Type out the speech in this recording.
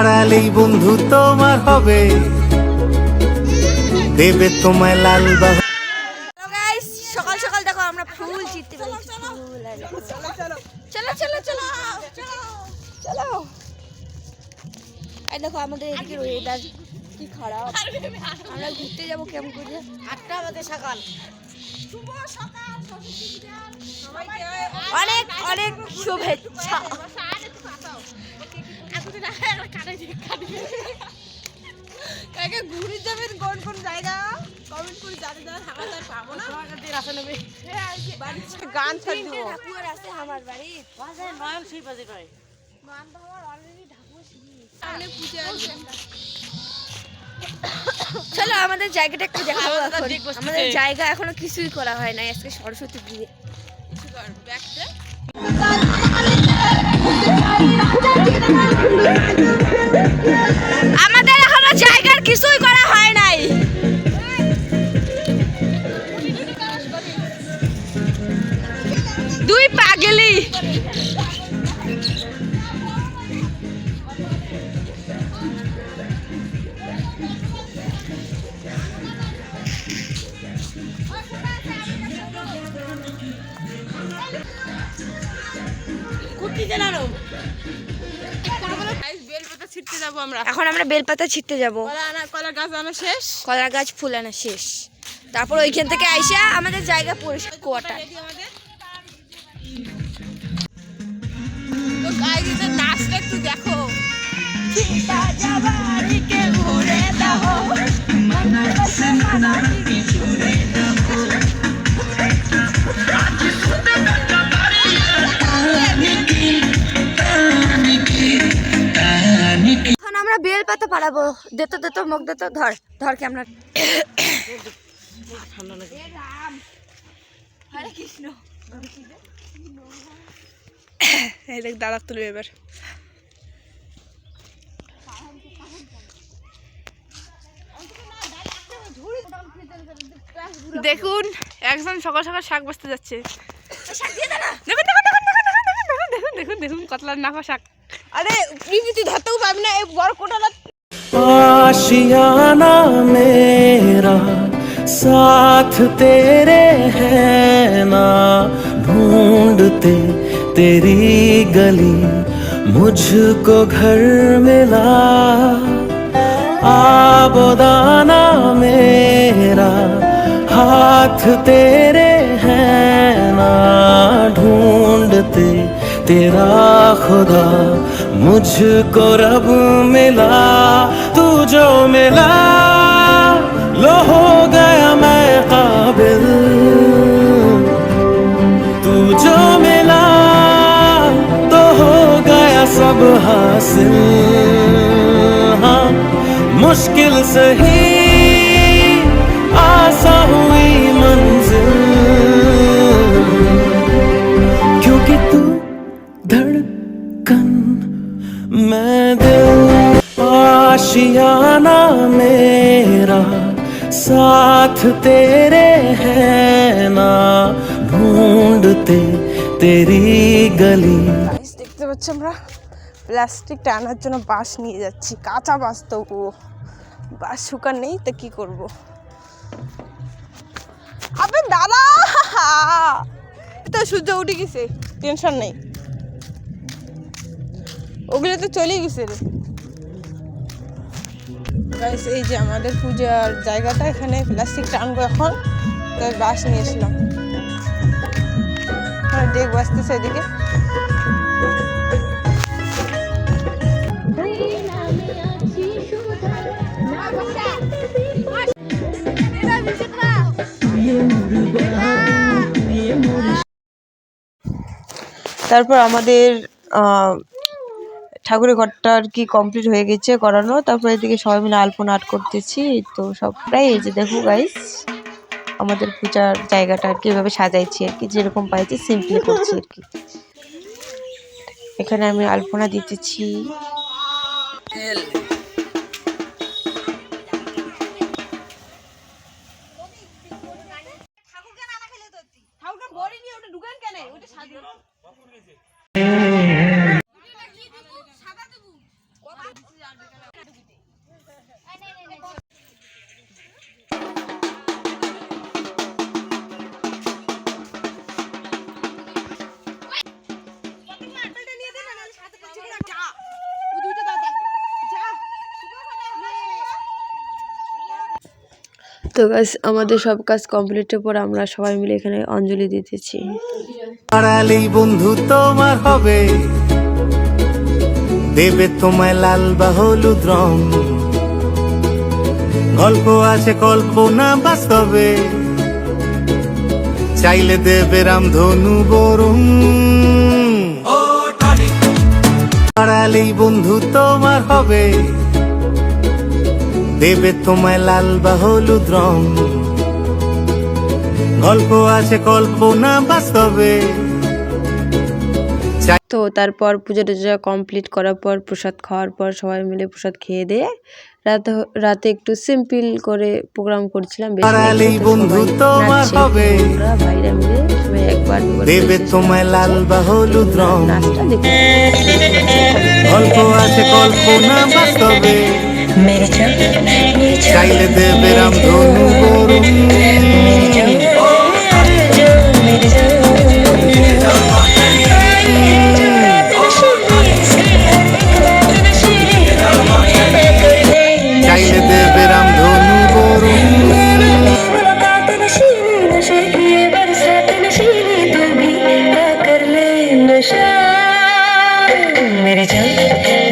হারালেই বন্ধু তোমার হবে। দেবে তোমায় লাল বাহ সকাল সকাল দেখো আমরা ফুল চিনতে পেরেছি চলো। চলো চলো চলো। এই দেখো আমাদের এদিকে ওয়েদার কি খারাপ। আমরা ঘুরতে যাব কেমন করে? আটটা বাজে সকাল। অনেক অনেক শুভেচ্ছা। কাকে ঘুরে যাবেন কোন কোন জায়গা? কমেন্ট করে জানি তার পাবো না। রাস্তা নেবে গান ছাড় দিব। ঠাকুর আছে আমার বাড়ি নয়ন সেই বাজে নয় সামনে পুজো আছে। চলো আমাদের জায়গাটা একটু দেখাবো আমাদের জায়গা এখনও কিছুই করা হয় নাই। আজকে সরস্বতী পুজো। ব্যাগটা আমাদের এখনও জায়গার কিছুই করা হয় নাই। ছিটতে যাব আমরা। এখন আমরা বেলপাতা ছিটতে যাব। কলা আনা কলার গাছ আনা শেষ। কলা গাছ ফুল আনা শেষ। তারপর ওইখান থেকে আইসা আমাদের জায়গা পরিষ্কার কোয়াটার নাচটা একটু দেখো। এখন আমরা বেল পাতা পাড়াবো দেতো দেতো মুখ দেতো ধর ধর ক্যামেরা এই দেখ দাঁড়া তুলবে এবার দেখুন একজন সকাল সকাল শাক বাঁচতে যাচ্ছে দেখুন দেখুন দেখুন দেখুন দেখুন দেখুন কতলার নাকা শাক আরে তুই ধরতেও পারবি না এই বড় কোটালা आशियाना मेरा साथ तेरे है ना ढूंढते तेरी गली मुझको घर मिला आबोदाना मेरा हाथ तेरे है ना ढूंढते तेरा खुदा मुझको रब मिला तू जो मिला। लो हो गया मैं काबिल। तू जो मिला तो हो गया सब हासिल। हाँ मुश्किल सही आशियाना मेरा साथ तेरे है ना ढूंढते तेरी गली গাইস দেখতে পাচ্ছি আমরা প্লাস্টিক টানার জন্য বাঁশ নিয়ে যাচ্ছি কাঁচা বাঁশ তো ও বাঁশ শুকান নেই তো কি করব আবে দাদা তো সূর্য উঠে গেছে টেনশন নেই ওগুলো তো চলে গেছে রে গাইস এই যে আমাদের পূজার জায়গাটা, এখানে প্লাস্টিক টানবো এখন। তাই বাস নিয়ে এসলাম ডেক বাঁচতেছে এদিকে। তারপর আমাদের ঠাকুরের ঘরটা আর কি কমপ্লিট হয়ে গেছে করানো। তারপর এদিকে সবাই মিলে আলপনা আর্ট করতেছি তো সব। প্রায় এই যে দেখো গাইস আমাদের পূজার জায়গাটা আর কি এভাবে সাজাইছি আর কি, যেরকম পাইছি সিম্পলি করছি আর কি। এখানে আমি আলপনা দিতেছি। তো গাছ আমাদের সব কাজ কমপ্লিটের পর আমরা সবাই মিলে এখানে অঞ্জলি দিতেছি। হারালেই বন্ধু তোমার হবে। দেবে তোমায় লাল বা হলুদ রং। গল্প আছে কল্পনা বাস্তবে। চাইলে দেবে রামধনু বরং হারালেই বন্ধু তোমার হবে। দেবে তোমায় লাল বা হলুদ রং। গল্প আছে কল্পনা বাস্তবে। তো তারপর পুজো টুজো কমপ্লিট করার পর প্রসাদ খাওয়ার পর সবাই মিলে প্রসাদ খেয়ে দিয়ে রাতে রাতে একটু সিম্পল করে প্রোগ্রাম করছিলাম। মিলে সবাই একবার দেবে তোমায় লাল বা হলুদ রং। নাচটা দেখতে গল্প আছে কল্পনা বাস্তবে। मेरी जान চাইলে দেবে রাম ধনু গরু চাইলে দেবে রাম ধনু मेरी जान